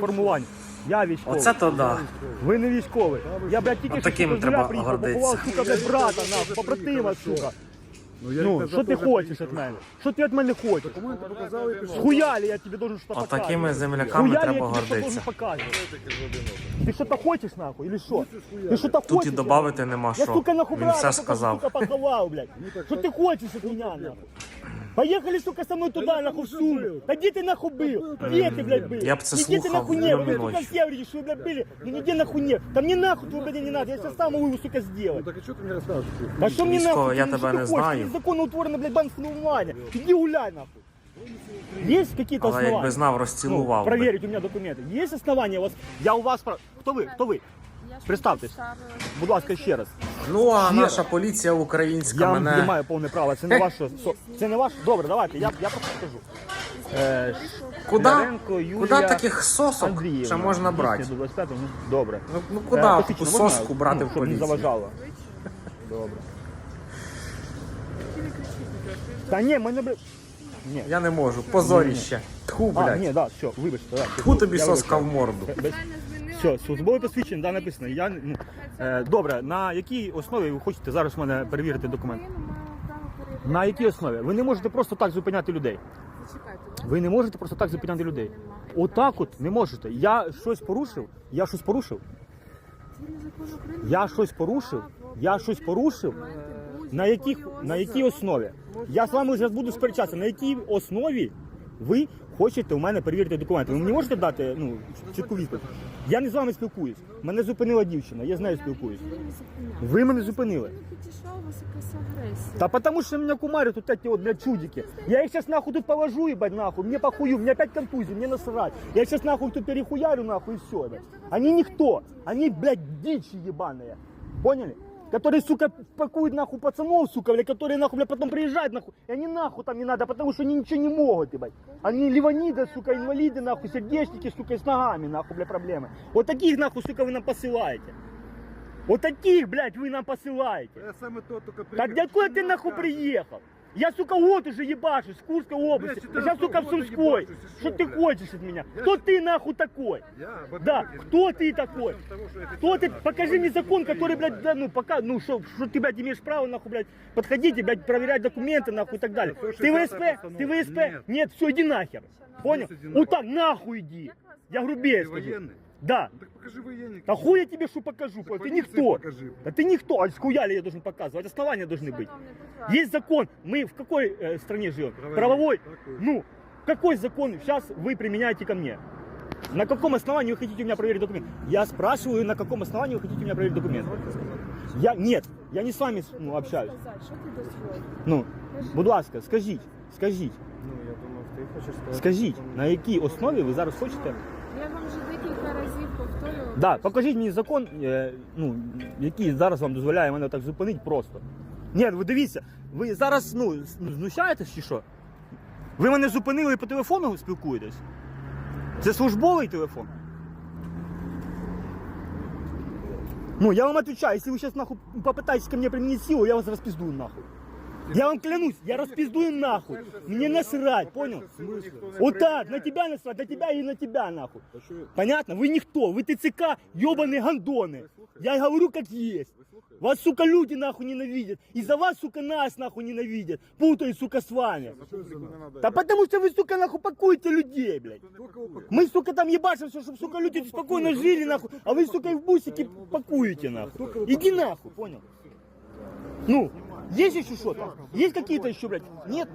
формувань. Я військовий. Оце то да. Ви не військовий. Я, блядь, тільки От таким що з треба нуля приїхав, гордитися. побував, сука, блядь, брата, нахуй, побратима, сука. Ну, що ти хочеш від мене? Що ти від мене хочеш? Документи показали і пішов. Хуяли я тебе должен что-то От показывать. такими земляками Хуяли треба я тебе что гордитися. должен показывать. Ты что-то хочешь, нахуй, или что? Ты что-то Тут і хочешь? додати нема Я, що. сука, нахуй Він брата, все сука, сказав. сука, поховал, блядь. Что ты хочешь от меня, нахуй? Поехали, сука, со мной туда, нахуй, в Сумы. Да где ты, нахуй, был? Где ты, блядь, был? Я б це Нигде ты, слухав нахуй, не днем был. і Вы, сука, ночі. все говорите, что вы, блядь, были. Ну, нигде, нахуй, нет. Да мне, нахуй, твой, блядь, не надо. Я сейчас сам его, сука, сделать. Так а що ти мені розказуєш? Да что мне Військово, нахуй? я ты, тебе что не ты знаю. хочешь? Незаконно утворено, блядь, банк формування. Иди гуляй, нахуй. Есть какие-то Але основания? якби знав, Ну, розцілував. би. проверить у меня документы. Есть основания у вас? Я у вас... про- Кто вы? Кто вы? Представтесь. Будь ласка, ще раз. Ну а наша поліція українська Я мене. не маю повне право. Це не ваше. со- Це не ваше. Добре, давайте. Я, я просто скажу. Е, Куди? Шкляrenко Юлія Куди таких сосок Андріївна. ще можна брати? до 25, ну, добре. Ну, ну Е, куди посвідчення таку можна? соску брати Ну, в щоб не поліцію? заважало. Добре. Та ні, мене б... Ні. Я не можу. Позоріще. Тху, А, блядь. ні, да, все, вибачте. Да, Тху тобі я соска в вибачаю. морду. Без- Все, службове посвідчення, да, написано. Я, ну, е, добре, на якій основі ви хочете зараз в мене перевірити документ? На якій основі? Ви не можете просто так зупиняти людей. Ви не можете просто так зупиняти людей. Отак от не можете. Я щось порушив? Я щось порушив? Я щось порушив? Я щось порушив? На, яких, на якій основі? Я з вами зараз буду сперечатися. На якій основі ви хочете у мене перевірити документи? Ви мені можете дати ну, чітку відповідь? Я не з вами спілкуюсь. Мене зупинила дівчина, я з нею спілкуюсь. Ви мене зупинили. Та підійшла у вас якась агресія. Да потому что меня кумарят вот эти вот, блядь, чудики. Я їх зараз нахуй тут положу, ебать, нахуй. Мне похую, мені опять контузію, мені насрать. Я зараз нахуй тут перехуярю, нахуй, і все, блядь. Они ніхто, Они, блядь, дичі ебаные. Поняли? Которые, сука, пакуют нахуй пацанов, сука, блядь, которые нахуй, блядь, потом приезжают нахуй. И они нахуй там не надо, потому что они ничего не могут, ебать. Они ливаниды, сука, инвалиды, нахуй, сердечники, сука, с ногами, нахуй, блядь, проблемы. Вот таких, нахуй, сука, вы нам посылаете. Вот таких, блядь, вы нам посылаете. Я саме то тільки Так откуда ты нахуй приехал? Я, сука, вот уже ебашусь, в Курской области. Блядь, Я сейчас, сука, в года Сумской. ебашусь, и Что что, ты блядь? хочешь от меня? Я Кто ж- ты нахуй такой? Я, Да, во-первых, кто ты я- такой? Того, що я Кто ты? хотів, Покажи мне закон, который, блядь, да, ну, пока, ну, что, что ты, блядь, имеешь право, нахуй, блядь, подходить и, блядь, проверять документы, нахуй, и так далее. Ты 160 ВСП? постанова. Ты ВСП? Нет. Нет, все, иди нахер. Понял? иди нахуй. Вот так, нахуй иди. Я грубее Ти скажу. воєнний? Да. Ну, Так покажи воєнник. А хуй я тебе что покажу, Так понял? Ты полиции никто. покажи. Да ты никто, а схуяли я должен показывать, основания должны быть. Есть закон. Мы в какой э, стране живем? Правовой. Правовой. Такой. Ну, какой закон сейчас вы применяете ко мне? На каком основании вы хотите у меня проверить документ? Я спрашиваю, на каком основании вы хотите у меня проверить документ? Я нет, я не с вами ну, общаюсь. Сказати, що ти дозволив? Ну, будь ласка, скажіть, скажіть, Ну, я думав, ти хочеш сказати. скажіть, що на якій основі ви зараз хочете? Я вам вже декілька разів повторювала. Да, покажіть мені закон, е, ну, який зараз вам дозволяє мене так зупинити просто. Ні, ви дивіться, ви зараз ну, ну, знущаєтесь чи що? Ви мене зупинили і по телефону спілкуєтесь? Це службовий телефон? Ну, я вам отвечаю, если вы сейчас нахуй попытаетесь ко мне применить силу, я вас распиздую нахуй. Я вам клянусь, я распиздую нахуй. Мне насрать, понял? Вот так, на тебя насрать, на тебя и на тебя нахуй. Та що- Понятно? Вы никто, вы ТЦК, ебаные гандоны. Я говорю как есть. Вас, сука, люди нахуй ненавидят. Из-за вас, сука, нас нахуй ненавидят. Путают, сука, с вами. Да потому что вы, сука, нахуй пакуете людей, блядь. Мы, сука, там ебашимся, чтобы, сука, люди спокойно жили, нахуй. А вы, сука, в бусике пакуете, нахуй. Иди нахуй, понял? Ну, есть еще что-то? Есть какие-то еще, блядь? Нет?